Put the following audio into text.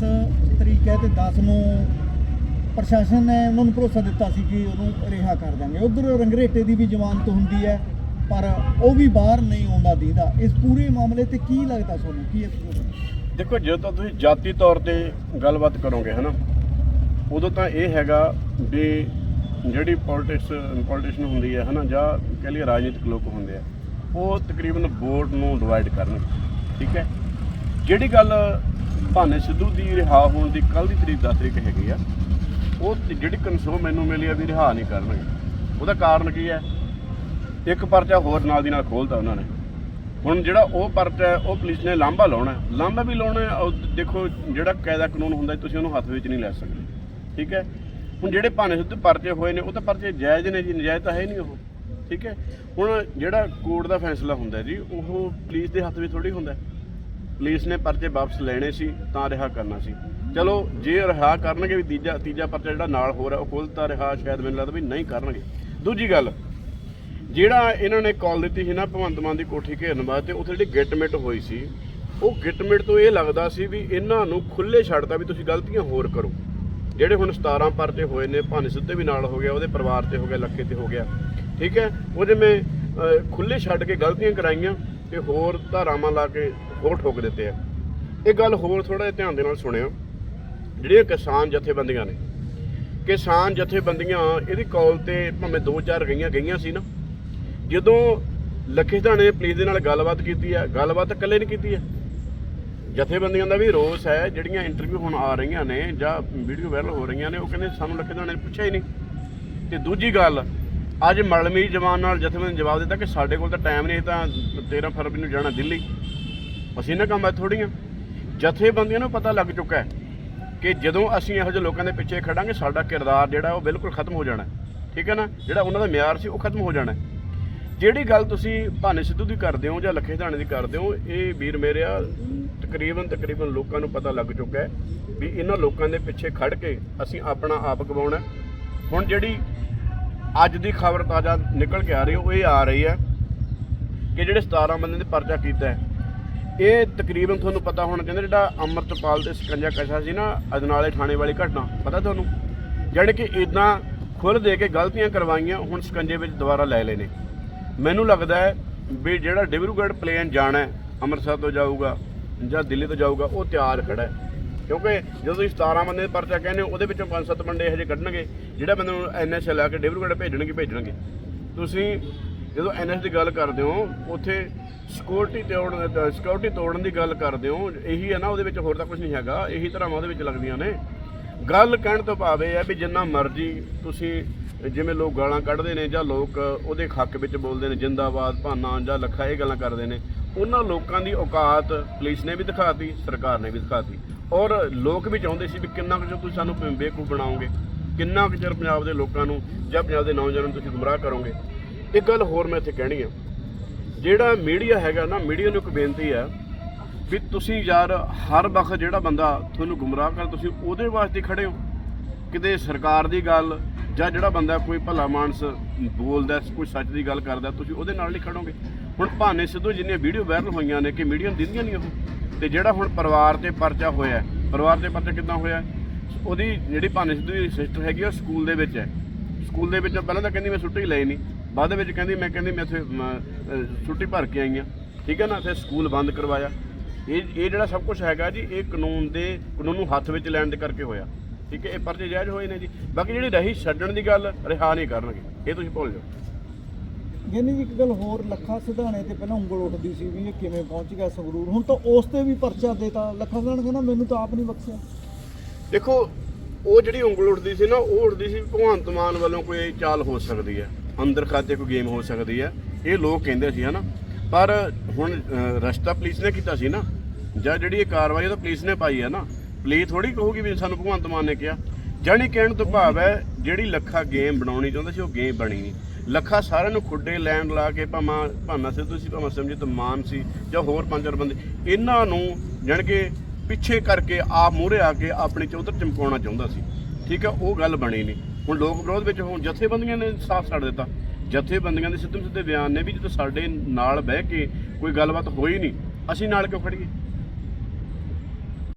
10 ਤਰੀਕ ਹੈ ਤੇ 10 ਨੂੰ ਪ੍ਰਸ਼ਾਸਨ ਨੇ ਉਹਨਾਂ ਨੂੰ ਭਰੋਸਾ ਦਿੱਤਾ ਸੀ ਕਿ ਉਹਨੂੰ ਰਿਹਾ ਕਰ ਦਾਂਗੇ। ਉਧਰ ਰੰਗਰੇਟੇ ਦੀ ਵੀ ਜ਼ਮਾਨਤ ਹੁੰਦੀ ਹੈ, ਪਰ ਉਹ ਵੀ ਬਾਹਰ ਨਹੀਂ ਆਉਂਦਾ ਦੀਦਾ। ਇਸ ਪੂਰੇ ਮਾਮਲੇ ਤੇ ਕੀ ਲੱਗਦਾ ਤੁਹਾਨੂੰ? ਕੀ ਹੈ ਦੇਖੋ, ਜਦੋਂ ਤਾਂ ਤੁਸੀਂ ਜਾਤੀ ਤੌਰ ਤੇ ਗੱਲਬਾਤ ਕਰੋਗੇ, ਹਨਾ, ਉਦੋਂ ਤਾਂ ਇਹ ਹੈਗਾ ਵੀ ਜਿਹੜੀ ਪੋਲਿਟਿਕਸ ਪੋਲਿਟਿਸ਼ਨ ਹੁੰਦੀ ਹੈ, ਹਨਾ, ਜਾਂ ਕਹ ਲਈਏ ਰਾਜਨੀਤਿਕ ਲੋਕ ਹੁੰਦੇ ਆ, ਉਹ ਤਕਰੀਬਨ ਵੋਟ ਨੂੰ ਡਿਵਾਈਡ ਕਰਨ। ਠੀਕ ਹੈ? ਜਿਹੜੀ ਗੱਲ ਭਾਨੇ ਸਿੱਧੂ ਦੀ ਰਿਹਾ ਹੋਣ ਦੀ ਕੱਲ ਦੀ ਤਰੀਕ 10 ਤਰੀਕ ਹੈਗੀ ਆ। ਉਹ ਜਿਹੜੀ ਕਨਸੋ ਮੈਨੂੰ ਮਿਲੀ ਆ ਵੀ ਰਿਹਾ ਨਹੀਂ ਕਰਨਗੇ। ਉਹਦਾ ਕਾਰਨ ਕੀ ਹੈ? ਇੱਕ ਪਰਚਾ ਹੋਰ ਨਾਲ ਦੀ ਨਾਲ ਖੋਲਤਾ ਉਹਨਾਂ ਨੇ। ਹੁਣ ਜਿਹੜਾ ਉਹ ਪਰਚਾ ਉਹ ਪੁਲਿਸ ਨੇ ਲਾਂਭਾ ਲਾਉਣਾ ਲਾਂਭਾ ਵੀ ਲਾਉਣਾ ਉਹ ਦੇਖੋ ਜਿਹੜਾ ਕਾਇਦਾ ਕਾਨੂੰਨ ਹੁੰਦਾ ਤੁਸੀਂ ਉਹਨੂੰ ਹੱਥ ਵਿੱਚ ਨਹੀਂ ਲੈ ਸਕਦੇ। ਠੀਕ ਹੈ? ਹੁਣ ਜਿਹੜੇ ਭਾਨੇ ਸਿੱਧੂ ਪਰਚੇ ਹੋਏ ਨੇ, ਉਹ ਤਾਂ ਪਰਚੇ ਜਾਇਜ਼ ਨੇ ਜੀ, ਨਜਾਇਜ਼ ਤਾਂ ਹੈ ਨਹੀਂ ਉਹ। ਠੀਕ ਹੈ? ਹੁਣ ਜਿਹੜਾ ਕੋਰਟ ਦਾ ਫੈਸਲਾ ਹੁੰਦਾ ਜੀ, ਉਹ ਪੁਲਿਸ ਦੇ ਹੱਥ ਵਿੱਚ ਥੋੜੀ ਹੁੰਦਾ ਪੁਲਿਸ ਨੇ ਪਰਚੇ ਵਾਪਸ ਲੈਣੇ ਸੀ ਤਾਂ ਰਿਹਾ ਕਰਨਾ ਸੀ। ਚਲੋ ਜੇ ਰਿਹਾ ਕਰਨਗੇ ਵੀ ਤੀਜਾ ਤੀਜਾ ਪਰਚਾ ਜਿਹੜਾ ਨਾਲ ਹੋ ਰਿਹਾ ਉਹ ਖੁੱਲਤਾ ਰਿਹਾ ਸ਼ਾਇਦ ਮੈਨੂੰ ਲੱਗਦਾ ਵੀ ਨਹੀਂ ਕਰਨਗੇ। ਦੂਜੀ ਗੱਲ ਜਿਹੜਾ ਇਹਨਾਂ ਨੇ ਕਾਲ ਦਿੱਤੀ ਸੀ ਨਾ ਭਗਵੰਤ ਮਾਨ ਦੀ ਕੋਠੀ ਘੇਰਨ ਵਾਸਤੇ ਉੱਥੇ ਜਿਹੜੀ ਗਿਟਮਿਟ ਹੋਈ ਸੀ ਉਹ ਗਿਟਮਿਟ ਤੋਂ ਇਹ ਲੱਗਦਾ ਸੀ ਵੀ ਇਹਨਾਂ ਨੂੰ ਖੁੱਲੇ ਛੱਡਤਾ ਵੀ ਤੁਸੀਂ ਗਲਤੀਆਂ ਹੋਰ ਕਰੋ। ਜਿਹੜੇ ਹੁਣ 17 ਪਰਚੇ ਹੋਏ ਨੇ ਭਾਨੇ ਸਿੱਧੇ ਵੀ ਨਾਲ ਹੋ ਗਿਆ ਉਹਦੇ ਪਰਿਵਾਰ ਤੇ ਹੋ ਗਿਆ ਲੱਖੇ ਤੇ ਹੋ ਗਿਆ। ਠੀਕ ਹੈ? ਉਹਦੇ ਮੈਂ ਅਹ, ਖੁੱਲੇ ਛੱਡ ਕੇ ਗਲਤੀਆਂ ਕਰਾਈਆਂ ਤੇ ਹੋਰ ਧਾਰਾਵਾਂ ਲਾ ਕੇ ਹੋਰ ਠੋਕ ਦਿੱਤੇ ਆ। ਇਹ ਗੱਲ ਹੋਰ ਥੋੜਾ ਜਿਹਾ ਧਿਆਨ ਦੇ ਨਾਲ ਸੁਣਿਓ। ਜਿਹੜੀਆਂ ਕਿਸਾਨ ਜਥੇਬੰਦੀਆਂ ਨੇ, ਕਿਸਾਨ ਜਥੇਬੰਦੀਆਂ ਇਹਦੀ ਕਾਲ ਤੇ ਭਾਵੇਂ ਦੋ ਚਾਰ ਗਈਆਂ ਗਈਆਂ ਸੀ ਨਾ, ਜਦੋਂ ਲੱਖੇ ਨੇ ਪੁਲਿਸ ਦੇ ਨਾਲ ਗੱਲਬਾਤ ਕੀਤੀ ਹੈ ਗੱਲਬਾਤ ਇਕੱਲੇ ਨਹੀਂ ਕੀਤੀ ਹੈ ਜਥੇਬੰਦੀਆਂ ਦਾ ਵੀ ਰੋਸ ਹੈ, ਜਿਹੜੀਆਂ ਇੰਟਰਵਿਊ ਹੁਣ ਆ ਰਹੀਆਂ ਨੇ ਜਾਂ ਵੀਡੀਓ ਵਾਇਰਲ ਹੋ ਰਹੀਆਂ ਨੇ, ਉਹ ਕਹਿੰਦੇ ਸਾਨੂੰ ਲੱਖੇ ਧਾਣੇ ਨੇ ਪੁੱਛਿਆ ਹੀ ਨਹੀਂ। ਤੇ ਦੂਜੀ ਗੱਲ, ਅੱਜ ਮਲਮੀ ਜਵਾਨ ਨਾਲ ਜਥੇਬੰਦੀ ਨੇ ਜਵਾਬ ਦਿੱਤਾ ਕਿ ਸਾਡੇ ਕੋਲ ਤਾਂ ਟਾਈਮ ਨਹੀਂ ਤਾਂ 13 ਫਰਵਰੀ ਨੂੰ ਜਾਣਾ ਦਿੱਲੀ। ਅਸੀਂ ਨਾ ਕੰਮ ਥੋੜੀਆਂ ਜਥੇਬੰਦੀਆਂ ਨੂੰ ਪਤਾ ਲੱਗ ਚੁੱਕਾ ਹੈ ਕਿ ਜਦੋਂ ਅਸੀਂ ਇਹੋ ਜਿਹੇ ਲੋਕਾਂ ਦੇ ਪਿੱਛੇ ਖੜਾਂਗੇ, ਸਾਡਾ ਕਿਰਦਾਰ ਜਿਹੜਾ ਉਹ ਬਿਲਕੁਲ ਖਤਮ ਹੋ ਜਾਣਾ ਠੀਕ ਹੈ ਨਾ? ਜਿਹੜਾ ਉਹਨਾਂ ਦਾ ਮਿਆਰ ਸੀ, ਉਹ ਖਤਮ ਹੋ ਜਾਣਾ ਜਿਹੜੀ ਗੱਲ ਤੁਸੀਂ ਭਾਨੇ ਸਿੱਧੂ ਦੀ ਕਰਦੇ ਹੋ ਜਾਂ ਲੱਖੇ ਧਾਣੇ ਦੀ ਕਰਦੇ ਹੋ, ਇਹ ਵੀਰ ਮੇਰਿਆ ਤਕਰੀਬਨ ਤਕਰੀਬਨ ਲੋਕਾਂ ਨੂੰ ਪਤਾ ਲੱਗ ਚੁੱਕਾ ਹੈ ਵੀ ਇਹਨਾਂ ਲੋਕਾਂ ਦੇ ਪਿੱਛੇ ਖੜ ਕੇ ਅਸੀਂ ਆਪਣਾ ਆਪ ਗਵਾਉਣਾ ਹੁਣ ਜਿਹੜੀ ਅੱਜ ਦੀ ਖਬਰ ਤਾਜ਼ਾ ਨਿਕਲ ਕੇ ਆ ਰਹੀ ਉਹ ਇਹ ਆ ਰਹੀ ਹੈ ਕਿ ਜਿਹੜੇ 17 ਬੰਦੇ ਨੇ ਪਰਚਾ ਕੀਤਾ ਹੈ ਇਹ ਤਕਰੀਬਨ ਤੁਹਾਨੂੰ ਪਤਾ ਹੋਣਾ ਚਾਹੀਦਾ ਜਿਹੜਾ ਅੰਮ੍ਰਿਤਪਾਲ ਦੇ ਸਕੰਜਾ ਕਸ਼ਾ ਸੀ ਨਾ ਅਜਨਾਲੇ ਥਾਣੇ ਵਾਲੀ ਘਟਨਾ, ਪਤਾ ਤੁਹਾਨੂੰ? ਜਾਣੀ ਕਿ ਇਦਾਂ ਖੁੱਲ ਦੇ ਕੇ ਗਲਤੀਆਂ ਕਰਵਾਈਆਂ, ਹੁਣ ਸਕੰਜੇ ਵਿੱਚ ਦੁਬਾਰਾ ਲੈ ਲਏ ਨੇ। ਮੈਨੂੰ ਲੱਗਦਾ ਹੈ ਵੀ ਜਿਹੜਾ ਡਿਬਰੂਗੜ੍ਹ ਪਲੇਨ ਜਾਣਾ ਹੈ, ਅੰਮ੍ਰਿਤਸਰ ਤੋਂ ਜਾਊਗਾ ਜਾਂ ਦਿੱਲੀ ਤੋਂ ਜਾਊਗਾ, ਉਹ ਤਿਆਰ ਖੜਾ ਹੈ। ਕਿਉਂਕਿ ਜਦੋਂ ਤੁਸੀਂ 17 ਬੰਦੇ ਦਾ ਪਰਚਾ ਕਹਿੰਦੇ ਹੋ, ਉਹਦੇ ਵਿੱਚੋਂ 5-7 ਬੰਦੇ ਇਹੋ ਜਿਹੇ ਕੱਢਣਗੇ, ਜਿਹੜਾ ਬੰਦੇ ਨੂੰ ਐਨਐਸ ਲਾ ਕੇ ਡਿਬਰੂਗੜ੍ਹ ਭੇਜਣਗੇ ਭੇਜਣਗੇ। ਤੁਸੀਂ ਜਦੋਂ ਐਨਐਸ ਦੀ ਗੱਲ ਕਰਦੇ ਹੋ, ਉੱਥੇ ਸਿਕਿਉਰਿਟੀ ਤੋੜਨ ਸਿਕਿਉਰਿਟੀ ਤੋੜਨ ਦੀ ਗੱਲ ਕਰਦੇ ਹੋ, ਇਹੀ ਹੈ ਨਾ, ਉਹਦੇ ਵਿੱਚ ਹੋਰ ਤਾਂ ਕੁਝ ਨਹੀਂ ਹੈਗਾ, ਇਹੀ ਤਰ੍ਹਾਂ ਉਹਦੇ ਵਿੱਚ ਲੱਗਦੀਆਂ ਨੇ। ਗੱਲ ਕਹਿਣ ਤੋਂ ਭਾਵ ਇਹ ਹੈ ਵੀ ਜਿੰਨਾ ਮਰਜ਼ੀ ਤੁਸੀਂ ਜਿਵੇਂ ਲੋਕ ਗਾਲਾਂ ਕੱਢਦੇ ਨੇ ਜਾਂ ਲੋਕ ਉਹਦੇ ਹੱਕ ਵਿੱਚ ਬੋਲਦੇ ਨੇ, ਜਿੰਦਾਬਾਦ, ਭਾਨਾ, ਜਾਂ ਲੱਖਾ ਇਹ ਗੱਲਾਂ ਕਰਦੇ ਨੇ, ਉਹਨਾਂ ਲੋਕਾਂ ਦੀ ਔਕਾਤ ਪੁਲਿਸ ਨੇ ਵੀ ਦਿਖਾਤੀ, ਸਰਕਾਰ ਨੇ ਵੀ ਦਿਖਾਤੀ। ਔਰ ਲੋਕ ਵੀ ਚਾਹੁੰਦੇ ਸੀ ਵੀ ਕਿੰਨਾ ਕੁ ਚਿਰ ਤੁਸੀਂ ਸਾਨੂੰ ਬੇਵਕੂਫ ਬਣਾਓਗੇ, ਕਿੰਨਾ ਕੁ ਚਿਰ ਪੰਜਾਬ ਦੇ ਲੋਕਾਂ ਨੂੰ ਜਾਂ ਪੰਜਾਬ ਦੇ ਨੌਜਵਾਨਾਂ ਨੂੰ ਤੁਸੀਂ ਗੁੰਮਰਾਹ ਕਰੋਗੇ। ਇੱਕ ਗੱਲ ਹੋਰ ਮੈਂ ਇੱਥੇ ਕਹਿਣੀ ਆ। ਜਿਹੜਾ ਮੀਡੀਆ ਹੈਗਾ ਨਾ, ਮੀਡੀਆ ਨੂੰ ਇੱਕ ਬੇਨਤੀ ਹੈ ਵੀ ਤੁਸੀਂ ਯਾਰ ਹਰ ਵਕਤ ਜਿਹੜਾ ਬੰਦਾ ਤੁਹਾਨੂੰ ਗੁੰਮਰਾਹ ਕਰ, ਤੁਸੀਂ ਉਹਦੇ ਵਾਸਤੇ ਖੜੇ ਹੋ। ਕਿਤੇ ਸਰਕਾਰ ਦੀ ਗੱਲ ਜਾਂ ਜਿਹੜਾ ਬੰਦਾ ਕੋਈ ਭਲਾ ਮਾਨਸ ਬੋਲਦਾ, ਕੋਈ ਸੱਚ ਦੀ ਗੱਲ ਕਰਦਾ, ਤੁਸੀਂ ਉਹਦੇ ਨਾਲ ਨਹੀਂ ਖੜੋਗੇ। ਹੁਣ ਭਾਨੇ ਸਿੱਧੂ ਜਿੰਨੀਆਂ ਵੀਡੀਓ ਵਾਇਰਲ ਹੋਈਆਂ ਨੇ ਕਿ ਮੀਡੀਆ ਨੂੰ ਦਿੰਦੀਆਂ ਨਹੀਂ ਉਹ। ਤੇ ਜਿਹੜਾ ਹੁਣ ਪਰਿਵਾਰ ਤੇ ਪਰਚਾ ਹੋਇਆ ਪਰਿਵਾਰ ਤੇ ਪਰਚਾ ਕਿੱਦਾਂ ਹੋਇਆ ਉਹਦੀ ਜਿਹੜੀ ਭਾਨੇ ਸਿੱਧੂ ਦੀ ਸਿਸਟਰ ਹੈਗੀ ਉਹ ਸਕੂਲ ਦੇ ਵਿੱਚ ਹੈ। ਸਕੂਲ ਦੇ ਵਿੱਚ ਪਹਿਲਾਂ ਤਾਂ ਕਹਿੰਦੀ ਮੈਂ ਛੁੱਟੀ ਲਈ ਨਹੀਂ। ਬਾਅਦ ਵਿੱਚ ਕਹਿੰਦੀ ਮੈਂ ਕਹਿੰਦੀ ਮੈਂ ਇੱਥੇ ਛੁੱਟੀ ਭਰ ਕੇ ਆਈ ਹਾਂ। ਠੀਕ ਹੈ ਨਾ? ਫਿਰ ਸਕੂਲ ਬੰਦ ਕਰਵਾਇਆ। ਇਹ ਇਹ ਜਿਹੜਾ ਸਭ ਕੁਝ ਹੈਗਾ ਜੀ ਇਹ ਕਾਨੂੰਨ ਦੇ ਕਾਨੂੰਨ ਨੂੰ ਹੱਥ ਵਿੱਚ ਲੈਣ ਦੇ ਕਰਕੇ ਹੋਇਆ। ਠੀਕ ਹੈ? ਇਹ ਪਰਚੇ ਜਾਇਜ਼ ਹੋਏ ਨੇ ਜੀ। ਬਾਕੀ ਜਿਹੜੀ ਰਹੀ ਛੱਡਣ ਦੀ ਗੱਲ ਰਿਹਾ ਨਹੀਂ ਕਰਨਗੇ। ਇਹ ਤੁਸੀਂ ਭੁੱਲ ਜਾਓ। ਯਾਨੀ ਜੀ ਇੱਕ ਗੱਲ ਹੋਰ ਲੱਖਾ ਸਿਧਾਣੇ ਤੇ ਪਹਿਲਾਂ ਉਂਗਲ ਉੱਠਦੀ ਸੀ ਵੀ ਇਹ ਕਿਵੇਂ ਪਹੁੰਚ ਗਿਆ ਸੰਗਰੂਰ। ਹੁਣ ਤਾਂ ਉਸ ਤੇ ਵੀ ਪਰਚਾ ਦੇਤਾ ਲੱਖਾ ਸਿਧਾਣਾ ਕਹਿੰਦਾ ਮੈਨੂੰ ਤਾਂ ਆਪ ਨਹੀਂ ਬਖਸ਼ਿਆ। ਦੇਖੋ ਉਹ ਜਿਹੜੀ ਉਂਗਲ ਉੱਠਦੀ ਸੀ ਨਾ ਉਹ ਉੱਠਦੀ ਸੀ ਭਗਵੰਤ ਮਾਨ ਵੱਲੋਂ ਕੋਈ ਚਾਲ ਹੋ ਸਕਦੀ ਹੈ। ਅੰਦਰ ਖਾਤੇ ਕੋਈ ਗੇਮ ਹੋ ਸਕਦੀ ਹੈ। ਇਹ ਲੋਕ ਕਹਿੰਦੇ ਸੀ, ਹਨਾ। ਪਰ ਹੁਣ ਰਸਤਾ ਪੁਲਿਸ ਨੇ ਕੀਤਾ ਸੀ ਨਾ। ਜਾਂ ਜਿਹੜੀ ਇਹ ਕਾਰਵਾਈ ਉਹ ਤਾਂ ਪੁਲਿਸ ਨੇ ਪਾਈ ਹੈ ਨਾ। ਪੁਲਿਸ ਥੋੜੀ ਕਹੂਗੀ ਵੀ ਸਾਨੂੰ ਭਗਵੰਤ ਮਾਨ ਨੇ ਕਿਹਾ। ਜਾਣੀ ਕਹਿਣ ਤੋਂ ਭਾਵ ਹੈ, ਜਿਹੜੀ ਲੱਖਾ ਗੇਮ ਬਣਾਉਣੀ ਚਾਹੁੰਦਾ ਸੀ, ਉਹ ਗੇਮ ਬਣੀ ਨਹੀਂ। ਲੱਖਾ ਸਾਰਿਆਂ ਨੂੰ ਖੁੱਡੇ ਲੈਣ ਲਾ ਕੇ ਭਾਵਾਂ, ਭਾਵੇਂ ਸਿੱਧੂ ਸੀ, ਭਾਵੇਂ ਸਮਝੇ ਮਾਨ ਸੀ, ਜਾਂ ਹੋਰ ਪੰਜ ਚਾਰ ਬੰਦੇ। ਇਹਨਾਂ ਨੂੰ ਜਾਣੀ ਕਿ ਪਿੱਛੇ ਕਰਕੇ ਆਪ ਮੂਹਰੇ ਆ ਕੇ ਆਪਣੀ ਚੌਧਰ ਚਮਕਾਉਣਾ ਚਾਹੁੰਦਾ ਸੀ। ਠੀਕ ਹੈ, ਉਹ ਗੱਲ ਬਣੀ ਨਹੀਂ। ਹੁਣ ਲੋਕ ਵਿਰੋਧ ਵਿੱਚ ਹੁਣ, ਜਥੇਬੰਦੀਆਂ ਨੇ ਸਾਫ਼ ਛੱਡ ਦਿੱਤਾ। ਜਥੇਬੰਦੀਆਂ ਦੇ ਸਿੱਧੇ ਸਿੱਧੇ ਬਿਆਨ ਨੇ ਵੀ ਜਦੋਂ ਸਾਡੇ ਨਾਲ ਬਹਿ ਕੇ ਕੋਈ ਗੱਲਬਾਤ ਹੋਈ ਨਹੀਂ, ਅਸੀਂ ਨਾਲ ਕਿਉਂ ਖੜੀਏ